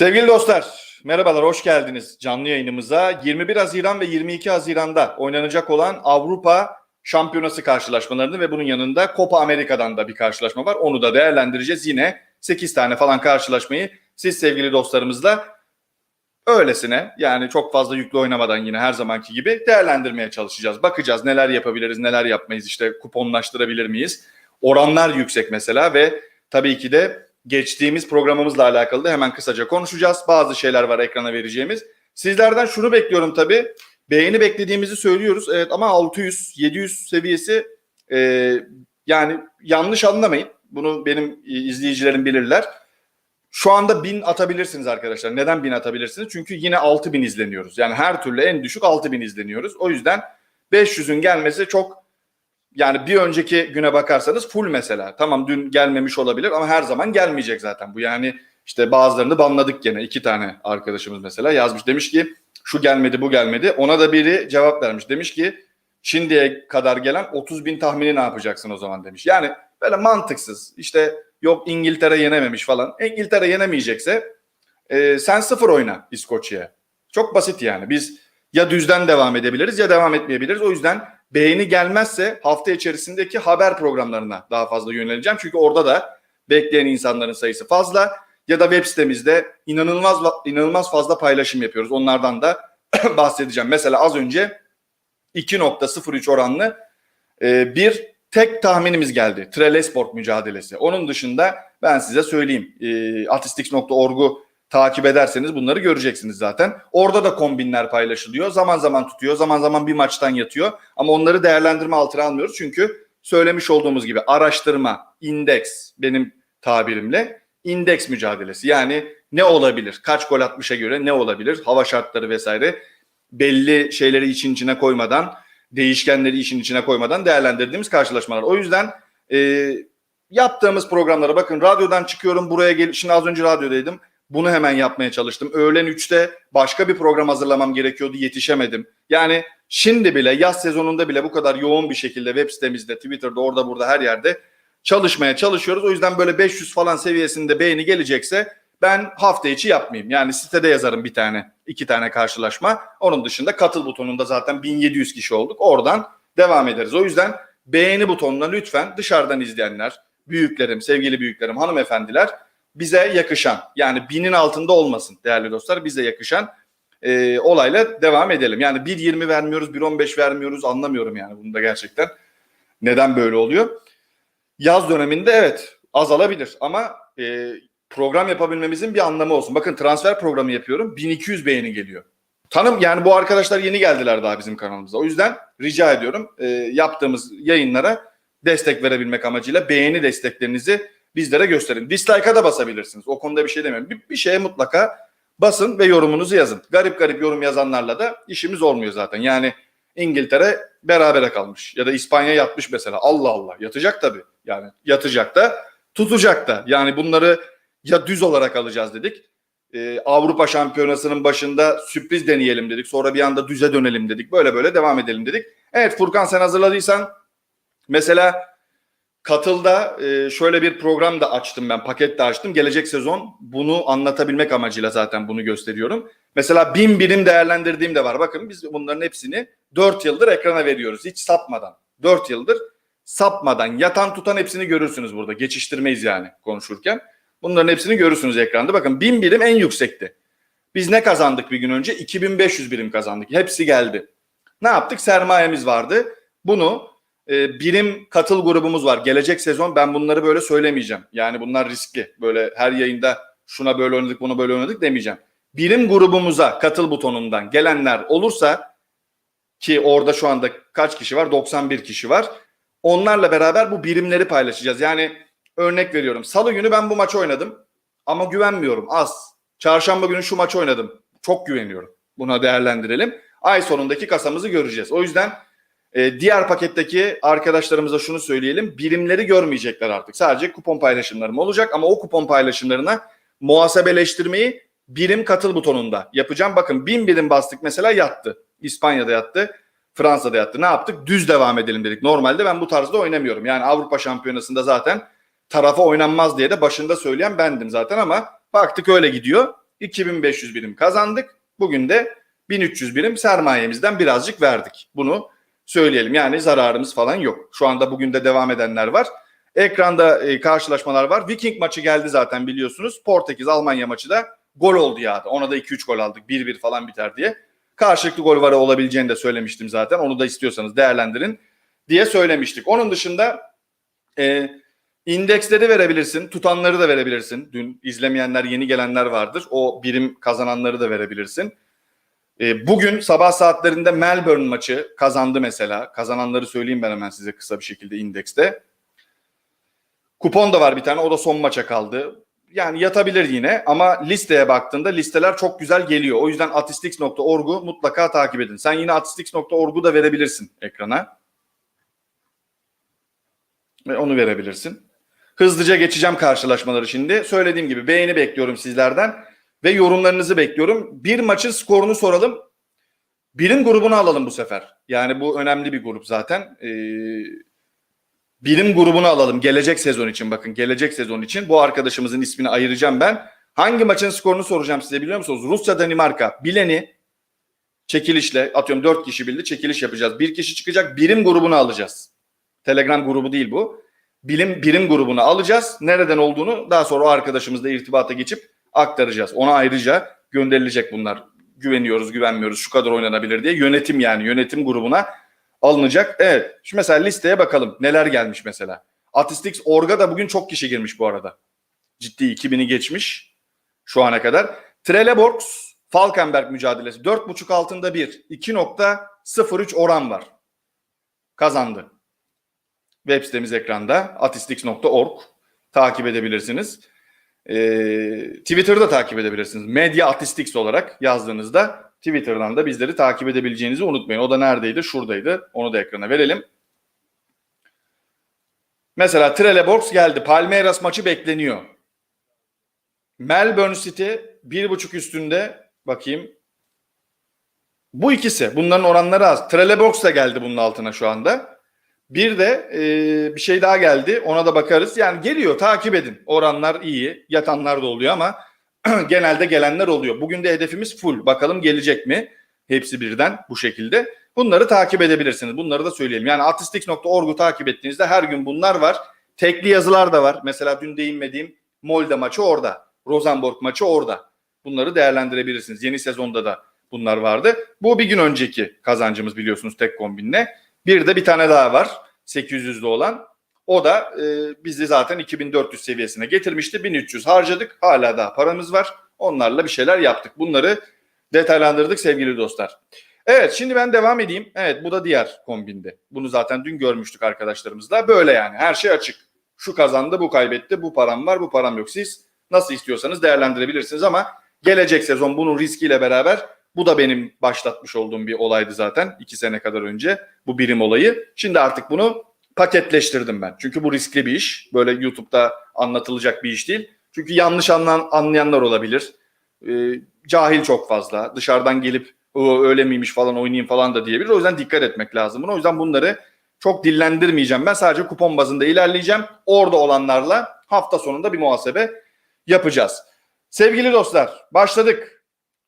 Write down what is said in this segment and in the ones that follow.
Sevgili dostlar, merhabalar, hoş geldiniz canlı yayınımıza. 21 Haziran ve 22 Haziran'da oynanacak olan Avrupa Şampiyonası karşılaşmalarını ve bunun yanında Copa Amerika'dan da bir karşılaşma var. Onu da değerlendireceğiz. Yine 8 tane falan karşılaşmayı siz sevgili dostlarımızla öylesine yani çok fazla yüklü oynamadan yine her zamanki gibi değerlendirmeye çalışacağız. Bakacağız neler yapabiliriz, neler yapmayız, işte kuponlaştırabilir miyiz? Oranlar yüksek mesela ve tabii ki de geçtiğimiz programımızla alakalı da hemen kısaca konuşacağız. Bazı şeyler var ekrana vereceğimiz. Sizlerden şunu bekliyorum tabii. Beğeni beklediğimizi söylüyoruz. Evet ama 600, 700 seviyesi e, yani yanlış anlamayın. Bunu benim izleyicilerim bilirler. Şu anda 1000 atabilirsiniz arkadaşlar. Neden 1000 atabilirsiniz? Çünkü yine 6000 izleniyoruz. Yani her türlü en düşük 6000 izleniyoruz. O yüzden 500'ün gelmesi çok yani bir önceki güne bakarsanız full mesela. Tamam dün gelmemiş olabilir ama her zaman gelmeyecek zaten. Bu yani işte bazılarını banladık gene. iki tane arkadaşımız mesela yazmış. Demiş ki şu gelmedi bu gelmedi. Ona da biri cevap vermiş. Demiş ki şimdiye kadar gelen 30 bin tahmini ne yapacaksın o zaman demiş. Yani böyle mantıksız. İşte yok İngiltere yenememiş falan. İngiltere yenemeyecekse e, sen sıfır oyna İskoçya'ya. Çok basit yani. Biz ya düzden devam edebiliriz ya devam etmeyebiliriz. O yüzden beğeni gelmezse hafta içerisindeki haber programlarına daha fazla yöneleceğim. Çünkü orada da bekleyen insanların sayısı fazla. Ya da web sitemizde inanılmaz inanılmaz fazla paylaşım yapıyoruz. Onlardan da bahsedeceğim. Mesela az önce 2.03 oranlı e, bir tek tahminimiz geldi. Trelesport mücadelesi. Onun dışında ben size söyleyeyim. E, Atistix.org'u takip ederseniz bunları göreceksiniz zaten. Orada da kombinler paylaşılıyor. Zaman zaman tutuyor, zaman zaman bir maçtan yatıyor. Ama onları değerlendirme altına almıyoruz. Çünkü söylemiş olduğumuz gibi araştırma, indeks benim tabirimle indeks mücadelesi. Yani ne olabilir? Kaç gol atmışa göre ne olabilir? Hava şartları vesaire belli şeyleri için içine koymadan, değişkenleri işin içine koymadan değerlendirdiğimiz karşılaşmalar. O yüzden e, yaptığımız programlara bakın radyodan çıkıyorum buraya gel. Şimdi az önce radyodaydım. Bunu hemen yapmaya çalıştım. Öğlen 3'te başka bir program hazırlamam gerekiyordu. Yetişemedim. Yani şimdi bile yaz sezonunda bile bu kadar yoğun bir şekilde web sitemizde, Twitter'da, orada burada her yerde çalışmaya çalışıyoruz. O yüzden böyle 500 falan seviyesinde beğeni gelecekse ben hafta içi yapmayayım. Yani sitede yazarım bir tane, iki tane karşılaşma. Onun dışında katıl butonunda zaten 1700 kişi olduk. Oradan devam ederiz. O yüzden beğeni butonuna lütfen dışarıdan izleyenler, büyüklerim, sevgili büyüklerim, hanımefendiler bize yakışan yani binin altında olmasın değerli dostlar bize yakışan e, olayla devam edelim. Yani 1.20 vermiyoruz 1.15 vermiyoruz anlamıyorum yani bunu da gerçekten neden böyle oluyor. Yaz döneminde evet azalabilir ama e, program yapabilmemizin bir anlamı olsun. Bakın transfer programı yapıyorum 1200 beğeni geliyor. Tanım yani bu arkadaşlar yeni geldiler daha bizim kanalımıza. O yüzden rica ediyorum e, yaptığımız yayınlara destek verebilmek amacıyla beğeni desteklerinizi bizlere gösterin. Dislike'a da basabilirsiniz. O konuda bir şey demiyorum. Bir, bir şeye mutlaka basın ve yorumunuzu yazın. Garip garip yorum yazanlarla da işimiz olmuyor zaten. Yani İngiltere berabere kalmış ya da İspanya yatmış mesela. Allah Allah yatacak tabii. Yani yatacak da tutacak da. Yani bunları ya düz olarak alacağız dedik. Ee, Avrupa Şampiyonası'nın başında sürpriz deneyelim dedik. Sonra bir anda düze dönelim dedik. Böyle böyle devam edelim dedik. Evet Furkan sen hazırladıysan mesela Katıl'da e, şöyle bir program da açtım ben, paket de açtım. Gelecek sezon bunu anlatabilmek amacıyla zaten bunu gösteriyorum. Mesela bin birim değerlendirdiğim de var. Bakın biz bunların hepsini 4 yıldır ekrana veriyoruz. Hiç sapmadan. 4 yıldır sapmadan. Yatan tutan hepsini görürsünüz burada. Geçiştirmeyiz yani konuşurken. Bunların hepsini görürsünüz ekranda. Bakın bin birim en yüksekti. Biz ne kazandık bir gün önce? 2500 birim kazandık. Hepsi geldi. Ne yaptık? Sermayemiz vardı. Bunu e, birim katıl grubumuz var. Gelecek sezon ben bunları böyle söylemeyeceğim. Yani bunlar riskli. Böyle her yayında şuna böyle oynadık, bunu böyle oynadık demeyeceğim. Birim grubumuza katıl butonundan gelenler olursa ki orada şu anda kaç kişi var? 91 kişi var. Onlarla beraber bu birimleri paylaşacağız. Yani örnek veriyorum. Salı günü ben bu maçı oynadım ama güvenmiyorum az. Çarşamba günü şu maçı oynadım. Çok güveniyorum. Buna değerlendirelim. Ay sonundaki kasamızı göreceğiz. O yüzden ee, diğer paketteki arkadaşlarımıza şunu söyleyelim. Birimleri görmeyecekler artık. Sadece kupon paylaşımlarım olacak ama o kupon paylaşımlarına muhasebeleştirmeyi birim katıl butonunda yapacağım. Bakın bin birim bastık mesela yattı. İspanya'da yattı. Fransa'da yattı. Ne yaptık? Düz devam edelim dedik. Normalde ben bu tarzda oynamıyorum. Yani Avrupa Şampiyonası'nda zaten tarafa oynanmaz diye de başında söyleyen bendim zaten ama baktık öyle gidiyor. 2500 birim kazandık. Bugün de 1300 birim sermayemizden birazcık verdik. Bunu söyleyelim. Yani zararımız falan yok. Şu anda bugün de devam edenler var. Ekranda e, karşılaşmalar var. Viking maçı geldi zaten biliyorsunuz. Portekiz Almanya maçı da gol oldu ya. Ona da 2-3 gol aldık. 1-1 falan biter diye. Karşılıklı gol var olabileceğini de söylemiştim zaten. Onu da istiyorsanız değerlendirin diye söylemiştik. Onun dışında e, indeksleri verebilirsin. Tutanları da verebilirsin. Dün izlemeyenler yeni gelenler vardır. O birim kazananları da verebilirsin. E, bugün sabah saatlerinde Melbourne maçı kazandı mesela. Kazananları söyleyeyim ben hemen size kısa bir şekilde indekste. Kupon da var bir tane. O da son maça kaldı. Yani yatabilir yine ama listeye baktığında listeler çok güzel geliyor. O yüzden atistix.org'u mutlaka takip edin. Sen yine atistix.org'u da verebilirsin ekrana. Ve onu verebilirsin. Hızlıca geçeceğim karşılaşmaları şimdi. Söylediğim gibi beğeni bekliyorum sizlerden ve yorumlarınızı bekliyorum. Bir maçın skorunu soralım. Birim grubunu alalım bu sefer. Yani bu önemli bir grup zaten. Ee, birim grubunu alalım gelecek sezon için bakın gelecek sezon için bu arkadaşımızın ismini ayıracağım ben. Hangi maçın skorunu soracağım size biliyor musunuz? Rusya Danimarka bileni çekilişle atıyorum 4 kişi bildi çekiliş yapacağız. Bir kişi çıkacak birim grubunu alacağız. Telegram grubu değil bu. Bilim birim grubunu alacağız. Nereden olduğunu daha sonra o arkadaşımızla irtibata geçip aktaracağız. Ona ayrıca gönderilecek bunlar. Güveniyoruz, güvenmiyoruz, şu kadar oynanabilir diye yönetim yani yönetim grubuna alınacak. Evet. Şimdi mesela listeye bakalım. Neler gelmiş mesela. Atistix Org'a da bugün çok kişi girmiş bu arada. Ciddi 2000'i geçmiş şu ana kadar. Trelleborgs Falkenberg mücadelesi 4.5 altında 1. 2.03 oran var. Kazandı. Web sitemiz ekranda. atistix.org takip edebilirsiniz. Ee, Twitter'da takip edebilirsiniz. Medya Atistix olarak yazdığınızda Twitter'dan da bizleri takip edebileceğinizi unutmayın. O da neredeydi? Şuradaydı. Onu da ekrana verelim. Mesela Trelleborgs geldi. Palmeiras maçı bekleniyor. Melbourne City bir buçuk üstünde bakayım. Bu ikisi. Bunların oranları az. Trelleborgs da geldi bunun altına şu anda. Bir de e, bir şey daha geldi. Ona da bakarız. Yani geliyor takip edin. Oranlar iyi. Yatanlar da oluyor ama genelde gelenler oluyor. Bugün de hedefimiz full. Bakalım gelecek mi? Hepsi birden bu şekilde. Bunları takip edebilirsiniz. Bunları da söyleyelim. Yani artistix.org'u takip ettiğinizde her gün bunlar var. Tekli yazılar da var. Mesela dün değinmediğim Molde maçı orada. Rosenborg maçı orada. Bunları değerlendirebilirsiniz. Yeni sezonda da bunlar vardı. Bu bir gün önceki kazancımız biliyorsunuz tek kombinle. Bir de bir tane daha var. 800'lü olan. O da e, bizi zaten 2400 seviyesine getirmişti. 1300 harcadık. Hala daha paramız var. Onlarla bir şeyler yaptık. Bunları detaylandırdık sevgili dostlar. Evet şimdi ben devam edeyim. Evet bu da diğer kombinde. Bunu zaten dün görmüştük arkadaşlarımızla. Böyle yani her şey açık. Şu kazandı, bu kaybetti, bu param var, bu param yok. Siz nasıl istiyorsanız değerlendirebilirsiniz ama gelecek sezon bunun riskiyle beraber bu da benim başlatmış olduğum bir olaydı zaten iki sene kadar önce bu birim olayı. Şimdi artık bunu paketleştirdim ben. Çünkü bu riskli bir iş. Böyle YouTube'da anlatılacak bir iş değil. Çünkü yanlış anlan, anlayanlar olabilir. Ee, cahil çok fazla. Dışarıdan gelip öyle miymiş falan oynayayım falan da diyebilir. O yüzden dikkat etmek lazım. Buna. O yüzden bunları çok dillendirmeyeceğim. Ben sadece kupon bazında ilerleyeceğim. Orada olanlarla hafta sonunda bir muhasebe yapacağız. Sevgili dostlar başladık.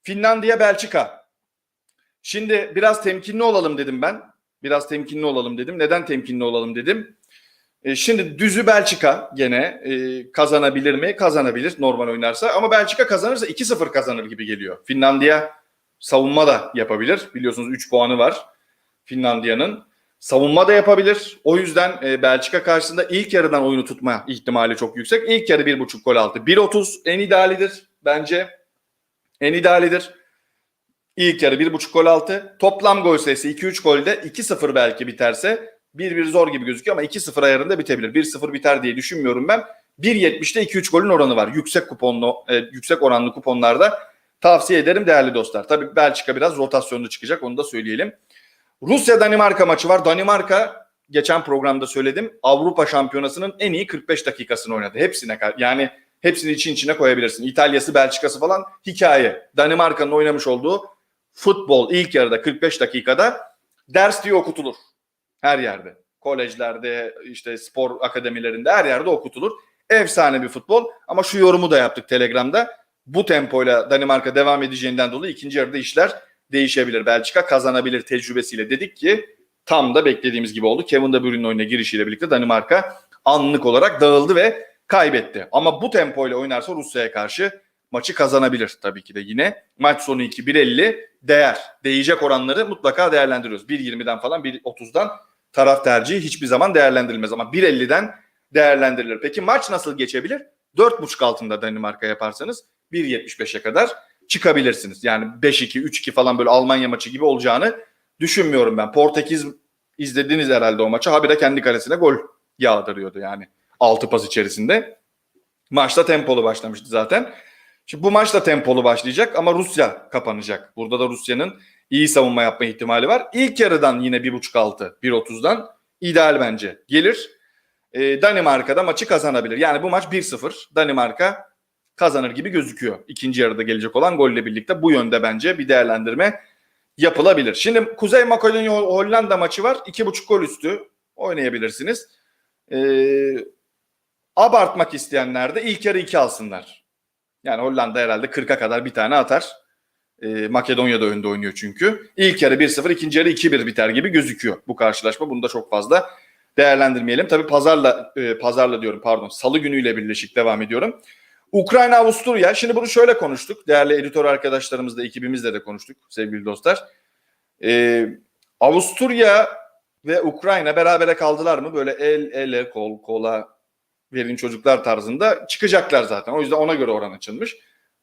Finlandiya, Belçika. Şimdi biraz temkinli olalım dedim ben. Biraz temkinli olalım dedim. Neden temkinli olalım dedim. E, şimdi düzü Belçika gene e, kazanabilir mi? Kazanabilir normal oynarsa. Ama Belçika kazanırsa 2-0 kazanır gibi geliyor. Finlandiya savunma da yapabilir. Biliyorsunuz 3 puanı var Finlandiya'nın. Savunma da yapabilir. O yüzden e, Belçika karşısında ilk yarıdan oyunu tutma ihtimali çok yüksek. İlk yarı 1.5 gol altı. 1.30 en idealidir bence. En idealidir. İlk yarı 1.5 gol altı. Toplam gol sayısı 2-3 golde 2-0 belki biterse 1-1 zor gibi gözüküyor ama 2-0 ayarında bitebilir. 1-0 biter diye düşünmüyorum ben. 1.70'te 2-3 golün oranı var. Yüksek kuponlu, e, yüksek oranlı kuponlarda tavsiye ederim değerli dostlar. Tabii Belçika biraz rotasyonlu çıkacak onu da söyleyelim. Rusya Danimarka maçı var. Danimarka geçen programda söyledim. Avrupa Şampiyonası'nın en iyi 45 dakikasını oynadı. Hepsine yani hepsini için içine koyabilirsin. İtalya'sı, Belçika'sı falan hikaye. Danimarka'nın oynamış olduğu futbol ilk yarıda 45 dakikada ders diye okutulur. Her yerde. Kolejlerde, işte spor akademilerinde her yerde okutulur. Efsane bir futbol ama şu yorumu da yaptık Telegram'da. bu tempoyla Danimarka devam edeceğinden dolayı ikinci yarıda işler değişebilir. Belçika kazanabilir tecrübesiyle dedik ki tam da beklediğimiz gibi oldu. Kevin De Bruyne'in oyuna girişiyle birlikte Danimarka anlık olarak dağıldı ve kaybetti. Ama bu tempoyla oynarsa Rusya'ya karşı maçı kazanabilir tabii ki de yine. Maç sonu 2 1.50 değer. Değecek oranları mutlaka değerlendiriyoruz. 1.20'den falan 1.30'dan taraf tercihi hiçbir zaman değerlendirilmez ama 1.50'den değerlendirilir. Peki maç nasıl geçebilir? 4.5 altında Danimarka yaparsanız 1.75'e kadar çıkabilirsiniz. Yani 5-2, 3-2 falan böyle Almanya maçı gibi olacağını düşünmüyorum ben. Portekiz izlediniz herhalde o maçı. Habire kendi kalesine gol yağdırıyordu yani 6 pas içerisinde. Maçta tempolu başlamıştı zaten. Şimdi bu maç da tempolu başlayacak ama Rusya kapanacak. Burada da Rusya'nın iyi savunma yapma ihtimali var. İlk yarıdan yine 1.5 altı, 1.30'dan ideal bence gelir. Ee, Danimarka'da maçı kazanabilir. Yani bu maç 1-0. Danimarka kazanır gibi gözüküyor. İkinci yarıda gelecek olan golle birlikte bu yönde bence bir değerlendirme yapılabilir. Şimdi Kuzey Makedonya Hollanda maçı var. 2.5 gol üstü oynayabilirsiniz. Ee, abartmak isteyenler de ilk yarı 2 alsınlar. Yani Hollanda herhalde 40'a kadar bir tane atar. Ee, Makedonya da önde oynuyor çünkü. İlk yarı 1-0, ikinci yarı 2-1 biter gibi gözüküyor bu karşılaşma. Bunu da çok fazla değerlendirmeyelim. Tabii pazarla e, pazarla diyorum pardon. Salı günüyle birleşik devam ediyorum. Ukrayna Avusturya. Şimdi bunu şöyle konuştuk. Değerli editör arkadaşlarımızla, ekibimizle de konuştuk sevgili dostlar. Ee, Avusturya ve Ukrayna berabere kaldılar mı? Böyle el ele kol kola verin çocuklar tarzında çıkacaklar zaten. O yüzden ona göre oran açılmış.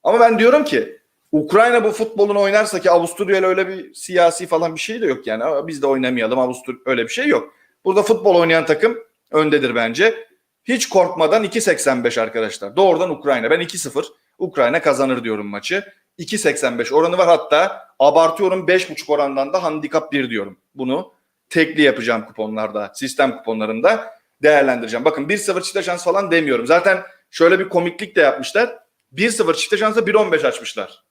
Ama ben diyorum ki Ukrayna bu futbolunu oynarsa ki Avusturya öyle bir siyasi falan bir şey de yok yani. Biz de oynamayalım Avusturya öyle bir şey yok. Burada futbol oynayan takım öndedir bence. Hiç korkmadan 2.85 arkadaşlar. Doğrudan Ukrayna. Ben 2-0 Ukrayna kazanır diyorum maçı. 2.85 oranı var hatta abartıyorum 5.5 orandan da handikap 1 diyorum. Bunu tekli yapacağım kuponlarda, sistem kuponlarında değerlendireceğim. Bakın 1-0 çifte şans falan demiyorum. Zaten şöyle bir komiklik de yapmışlar. 1-0 çifte şansa 1-15 açmışlar.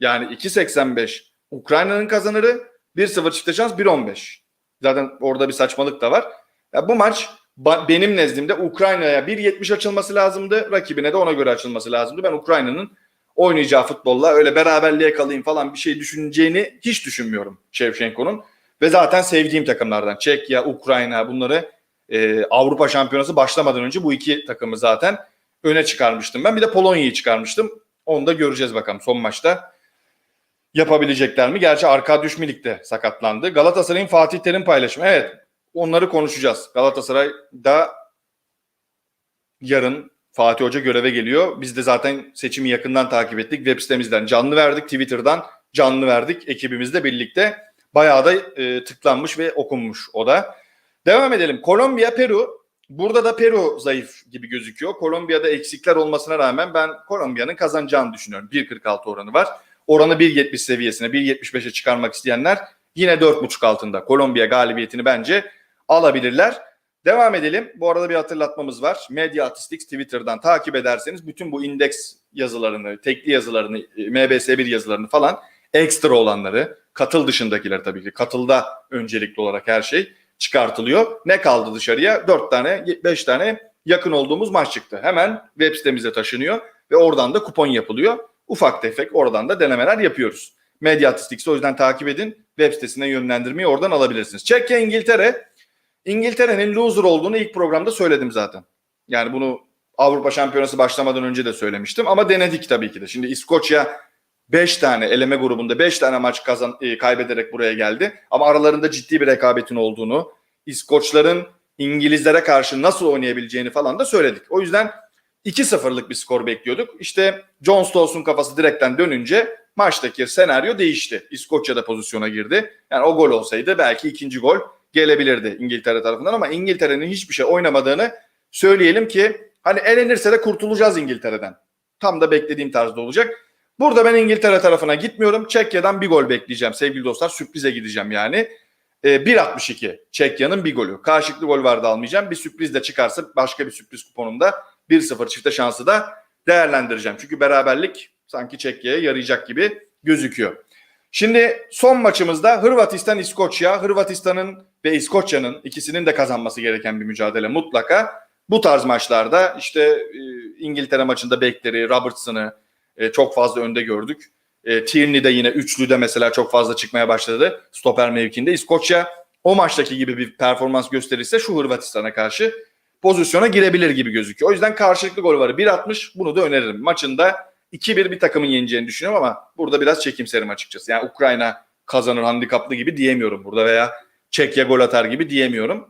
Yani 2.85 Ukrayna'nın kazanırı 1-0 çifte şans 1-15. Zaten orada bir saçmalık da var. Ya bu maç benim nezdimde Ukrayna'ya 1.70 açılması lazımdı. Rakibine de ona göre açılması lazımdı. Ben Ukrayna'nın oynayacağı futbolla öyle beraberliğe kalayım falan bir şey düşüneceğini hiç düşünmüyorum Şevşenko'nun. Ve zaten sevdiğim takımlardan Çekya, Ukrayna bunları e, Avrupa Şampiyonası başlamadan önce bu iki takımı zaten öne çıkarmıştım. Ben bir de Polonya'yı çıkarmıştım. Onu da göreceğiz bakalım son maçta yapabilecekler mi? Gerçi Arkadiusz Milik de sakatlandı. Galatasaray'ın Fatih Terim paylaşımı. Evet onları konuşacağız. Galatasaray'da yarın Fatih Hoca göreve geliyor. Biz de zaten seçimi yakından takip ettik. Web sitemizden canlı verdik. Twitter'dan canlı verdik. Ekibimizle birlikte bayağı da e, tıklanmış ve okunmuş o da. Devam edelim. Kolombiya, Peru. Burada da Peru zayıf gibi gözüküyor. Kolombiya'da eksikler olmasına rağmen ben Kolombiya'nın kazanacağını düşünüyorum. 1.46 oranı var. Oranı 1.70 seviyesine, 1.75'e çıkarmak isteyenler yine 4.5 altında. Kolombiya galibiyetini bence alabilirler. Devam edelim. Bu arada bir hatırlatmamız var. Media Statistics Twitter'dan takip ederseniz bütün bu indeks yazılarını, tekli yazılarını, MBS1 yazılarını falan ekstra olanları, katıl dışındakiler tabii ki. Katılda öncelikli olarak her şey çıkartılıyor. Ne kaldı dışarıya? 4 tane, 5 tane yakın olduğumuz maç çıktı. Hemen web sitemize taşınıyor ve oradan da kupon yapılıyor. Ufak tefek oradan da denemeler yapıyoruz. Mediatistics'i o yüzden takip edin. Web sitesine yönlendirmeyi oradan alabilirsiniz. Çekya İngiltere. İngiltere'nin loser olduğunu ilk programda söyledim zaten. Yani bunu Avrupa Şampiyonası başlamadan önce de söylemiştim ama denedik tabii ki de. Şimdi İskoçya 5 tane eleme grubunda 5 tane maç kazan e, kaybederek buraya geldi. Ama aralarında ciddi bir rekabetin olduğunu, İskoçların İngilizlere karşı nasıl oynayabileceğini falan da söyledik. O yüzden 2-0'lık bir skor bekliyorduk. İşte John Stoles'un kafası direkten dönünce maçtaki senaryo değişti. İskoçya da pozisyona girdi. Yani o gol olsaydı belki ikinci gol gelebilirdi İngiltere tarafından ama İngiltere'nin hiçbir şey oynamadığını söyleyelim ki hani elenirse de kurtulacağız İngiltere'den. Tam da beklediğim tarzda olacak. Burada ben İngiltere tarafına gitmiyorum. Çekya'dan bir gol bekleyeceğim sevgili dostlar. Sürprize gideceğim yani. E, 1.62 Çekya'nın bir golü. Karşılıklı gol vardı almayacağım. Bir sürpriz de çıkarsa başka bir sürpriz kuponumda 1-0 çifte şansı da değerlendireceğim. Çünkü beraberlik sanki Çekya'ya yarayacak gibi gözüküyor. Şimdi son maçımızda Hırvatistan İskoçya. Hırvatistan'ın ve İskoçya'nın ikisinin de kazanması gereken bir mücadele mutlaka. Bu tarz maçlarda işte e, İngiltere maçında bekleri, Robertson'ı, e, çok fazla önde gördük. E, Tierney de yine üçlüde mesela çok fazla çıkmaya başladı. Stoper mevkinde. İskoçya o maçtaki gibi bir performans gösterirse şu Hırvatistan'a karşı pozisyona girebilir gibi gözüküyor. O yüzden karşılıklı gol var. 1.60 bunu da öneririm. Maçında 2-1 bir takımın yeneceğini düşünüyorum ama burada biraz çekimserim açıkçası. Yani Ukrayna kazanır handikaplı gibi diyemiyorum burada veya Çekya gol atar gibi diyemiyorum.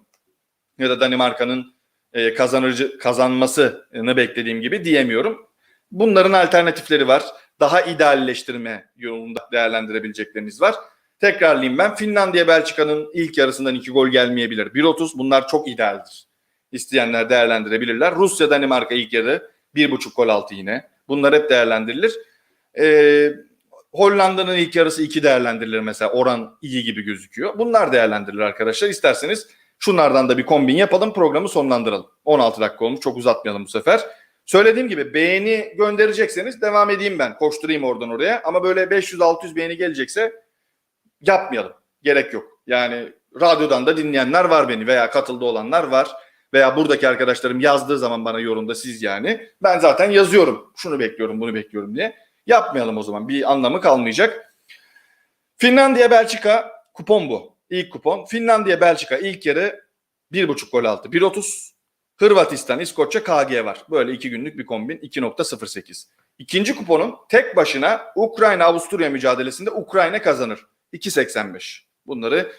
Ya da Danimarka'nın e, kazanıcı kazanmasını beklediğim gibi diyemiyorum. Bunların alternatifleri var. Daha idealleştirme yolunda değerlendirebilecekleriniz var. Tekrarlayayım ben. Finlandiya Belçika'nın ilk yarısından iki gol gelmeyebilir. 1.30 bunlar çok idealdir. İsteyenler değerlendirebilirler. Rusya Danimarka ilk yarı 1.5 gol altı yine. Bunlar hep değerlendirilir. Ee, Hollanda'nın ilk yarısı 2 değerlendirilir mesela. Oran iyi gibi gözüküyor. Bunlar değerlendirilir arkadaşlar. İsterseniz şunlardan da bir kombin yapalım. Programı sonlandıralım. 16 dakika olmuş. Çok uzatmayalım bu sefer. Söylediğim gibi beğeni gönderecekseniz devam edeyim ben. Koşturayım oradan oraya. Ama böyle 500-600 beğeni gelecekse yapmayalım. Gerek yok. Yani radyodan da dinleyenler var beni veya katıldı olanlar var. Veya buradaki arkadaşlarım yazdığı zaman bana yorumda siz yani. Ben zaten yazıyorum. Şunu bekliyorum, bunu bekliyorum diye. Yapmayalım o zaman. Bir anlamı kalmayacak. Finlandiya Belçika kupon bu. İlk kupon. Finlandiya Belçika ilk yarı 1.5 gol altı. 1.30. Hırvatistan, İskoçya, KG var. Böyle iki günlük bir kombin. 2.08. İkinci kuponun tek başına Ukrayna-Avusturya mücadelesinde Ukrayna kazanır. 2.85. Bunları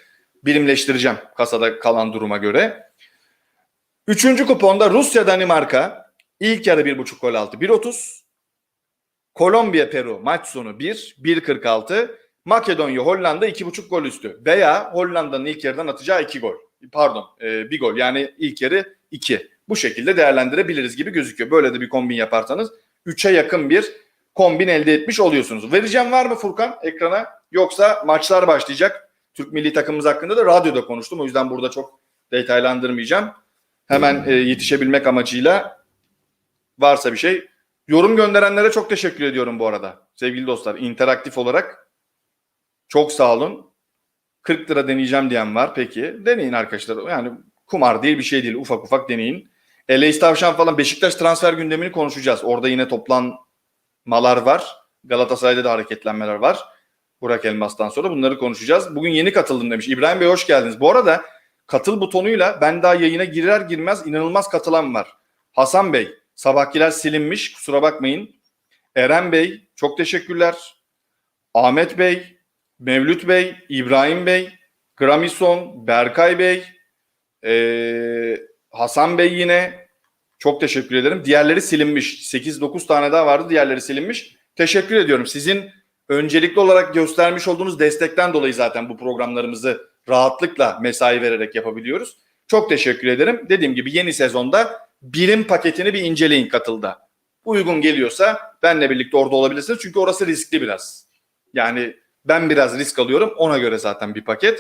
birimleştireceğim kasada kalan duruma göre. Üçüncü kuponda Rusya-Danimarka ilk yarı 1.5 gol altı. 1.30. Kolombiya Peru maç sonu 1, 1.46. Makedonya Hollanda 2.5 gol üstü. Veya Hollanda'nın ilk yarıdan atacağı 2 gol. Pardon e, bir gol yani ilk yarı 2. Bu şekilde değerlendirebiliriz gibi gözüküyor. Böyle de bir kombin yaparsanız 3'e yakın bir kombin elde etmiş oluyorsunuz. Vereceğim var mı Furkan ekrana? Yoksa maçlar başlayacak. Türk milli takımımız hakkında da radyoda konuştum. O yüzden burada çok detaylandırmayacağım. Hemen e, yetişebilmek amacıyla varsa bir şey Yorum gönderenlere çok teşekkür ediyorum bu arada. Sevgili dostlar interaktif olarak çok sağ olun. 40 lira deneyeceğim diyen var. Peki deneyin arkadaşlar. Yani kumar değil bir şey değil. Ufak ufak deneyin. Eleis Tavşan falan Beşiktaş transfer gündemini konuşacağız. Orada yine toplanmalar var. Galatasaray'da da hareketlenmeler var. Burak Elmas'tan sonra bunları konuşacağız. Bugün yeni katıldım demiş. İbrahim Bey hoş geldiniz. Bu arada katıl butonuyla ben daha yayına girer girmez inanılmaz katılan var. Hasan Bey, Sabahkiler silinmiş kusura bakmayın. Eren Bey çok teşekkürler. Ahmet Bey, Mevlüt Bey, İbrahim Bey, Gramison, Berkay Bey, ee, Hasan Bey yine çok teşekkür ederim. Diğerleri silinmiş. 8-9 tane daha vardı diğerleri silinmiş. Teşekkür ediyorum. Sizin öncelikli olarak göstermiş olduğunuz destekten dolayı zaten bu programlarımızı rahatlıkla mesai vererek yapabiliyoruz. Çok teşekkür ederim. Dediğim gibi yeni sezonda birim paketini bir inceleyin katılda. Uygun geliyorsa benle birlikte orada olabilirsiniz. Çünkü orası riskli biraz. Yani ben biraz risk alıyorum. Ona göre zaten bir paket.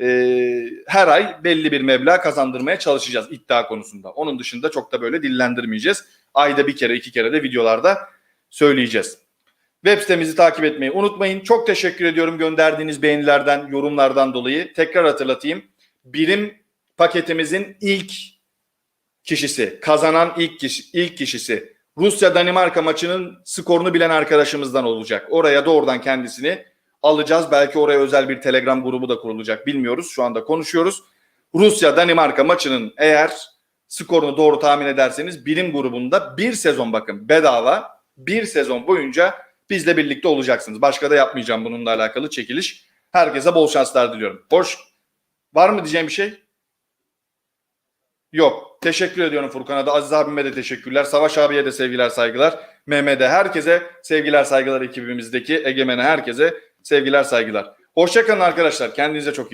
Ee, her ay belli bir meblağ kazandırmaya çalışacağız iddia konusunda. Onun dışında çok da böyle dillendirmeyeceğiz. Ayda bir kere iki kere de videolarda söyleyeceğiz. Web sitemizi takip etmeyi unutmayın. Çok teşekkür ediyorum gönderdiğiniz beğenilerden, yorumlardan dolayı. Tekrar hatırlatayım. Birim paketimizin ilk kişisi, kazanan ilk kişi, ilk kişisi Rusya Danimarka maçının skorunu bilen arkadaşımızdan olacak. Oraya doğrudan kendisini alacağız. Belki oraya özel bir Telegram grubu da kurulacak. Bilmiyoruz. Şu anda konuşuyoruz. Rusya Danimarka maçının eğer skorunu doğru tahmin ederseniz bilim grubunda bir sezon bakın bedava bir sezon boyunca bizle birlikte olacaksınız. Başka da yapmayacağım bununla alakalı çekiliş. Herkese bol şanslar diliyorum. Hoş. Var mı diyeceğim bir şey? Yok. Teşekkür ediyorum Furkan'a da. Aziz abime de teşekkürler. Savaş abiye de sevgiler saygılar. Mehmet'e herkese sevgiler saygılar ekibimizdeki Egemen'e herkese sevgiler saygılar. Hoşçakalın arkadaşlar. Kendinize çok iyi